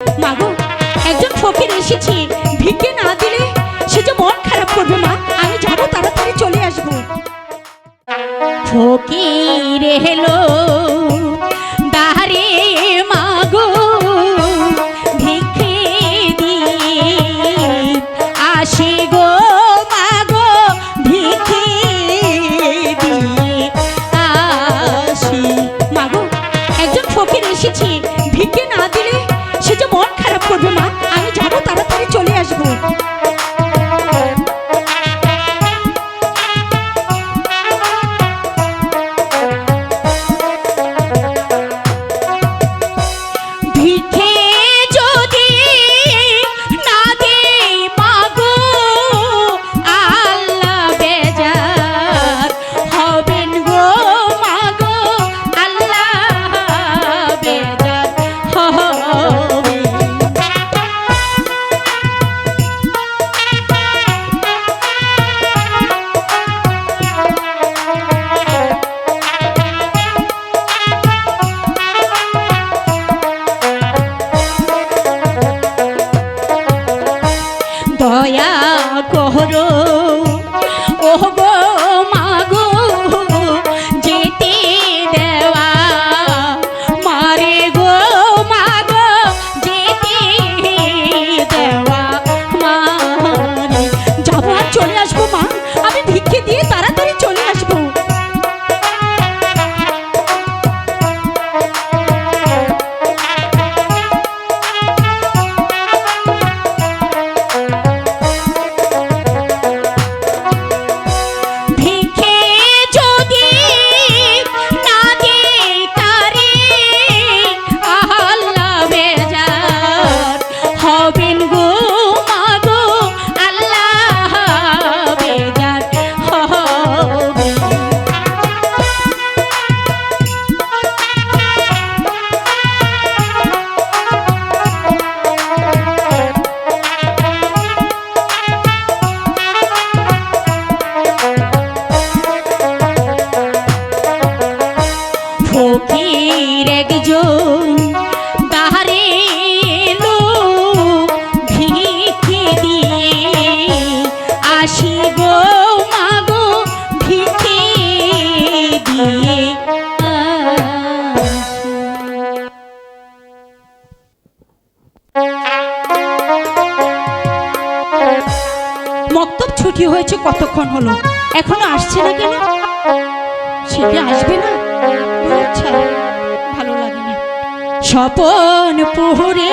মাগো একজন ফকির এসেছি। ভিকে না দিলে সে যে মন খারাপ করবে, মা। আমি যাব, তাড়াতাড়ি চলে আসব। ফকির হেলো Thank you. মক্তব ছুটি হয়েছে কতক্ষণ হলো? এখনও আসছে না কেন? সেটা আসবে না? আচ্ছা, ভালো লাগে না স্বপন পুহরে